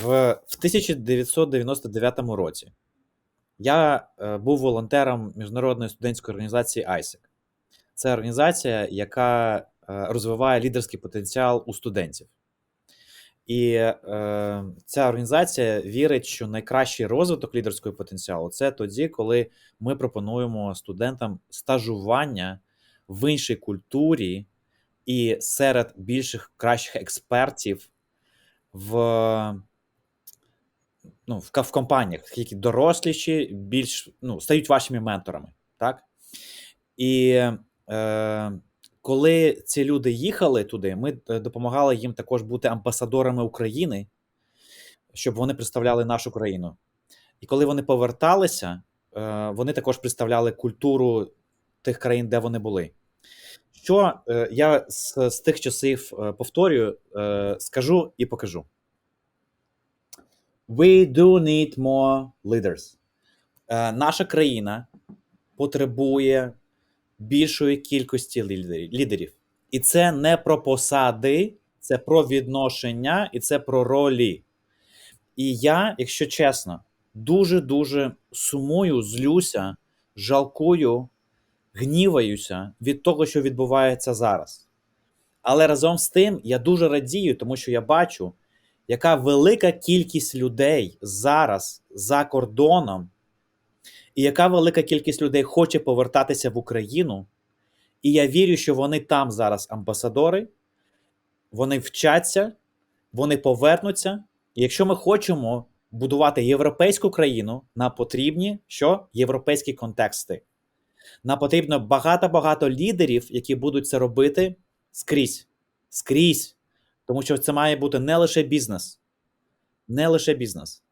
В, в 1999 році я е, був волонтером міжнародної студентської організації ISEC. Це організація, яка е, розвиває лідерський потенціал у студентів. І е, ця організація вірить, що найкращий розвиток лідерського потенціалу це тоді, коли ми пропонуємо студентам стажування в іншій культурі і серед більших кращих експертів в, ну, в, в компаніях, які доросліші, більш ну, стають вашими менторами. Так? І е, коли ці люди їхали туди, ми е, допомагали їм також бути амбасадорами України, щоб вони представляли нашу країну. І коли вони поверталися, е, вони також представляли культуру тих країн, де вони були. Що е, я з, з тих часів е, повторюю, е, скажу і покажу. We do need more leaders. Е, наша країна потребує більшої кількості лідерів. І це не про посади, це про відношення і це про ролі. І я, якщо чесно, дуже-дуже сумую, злюся, жалкую, гніваюся від того, що відбувається зараз. Але разом з тим я дуже радію, тому що я бачу, яка велика кількість людей зараз за кордоном, і яка велика кількість людей хоче повертатися в Україну. І я вірю, що вони там зараз амбасадори, вони вчаться, вони повернуться. І якщо ми хочемо будувати європейську країну, нам потрібні що? Європейські контексти. Нам потрібно багато-багато лідерів, які будуть це робити скрізь. Скрізь. Тому що це має бути не лише бізнес, не лише бізнес.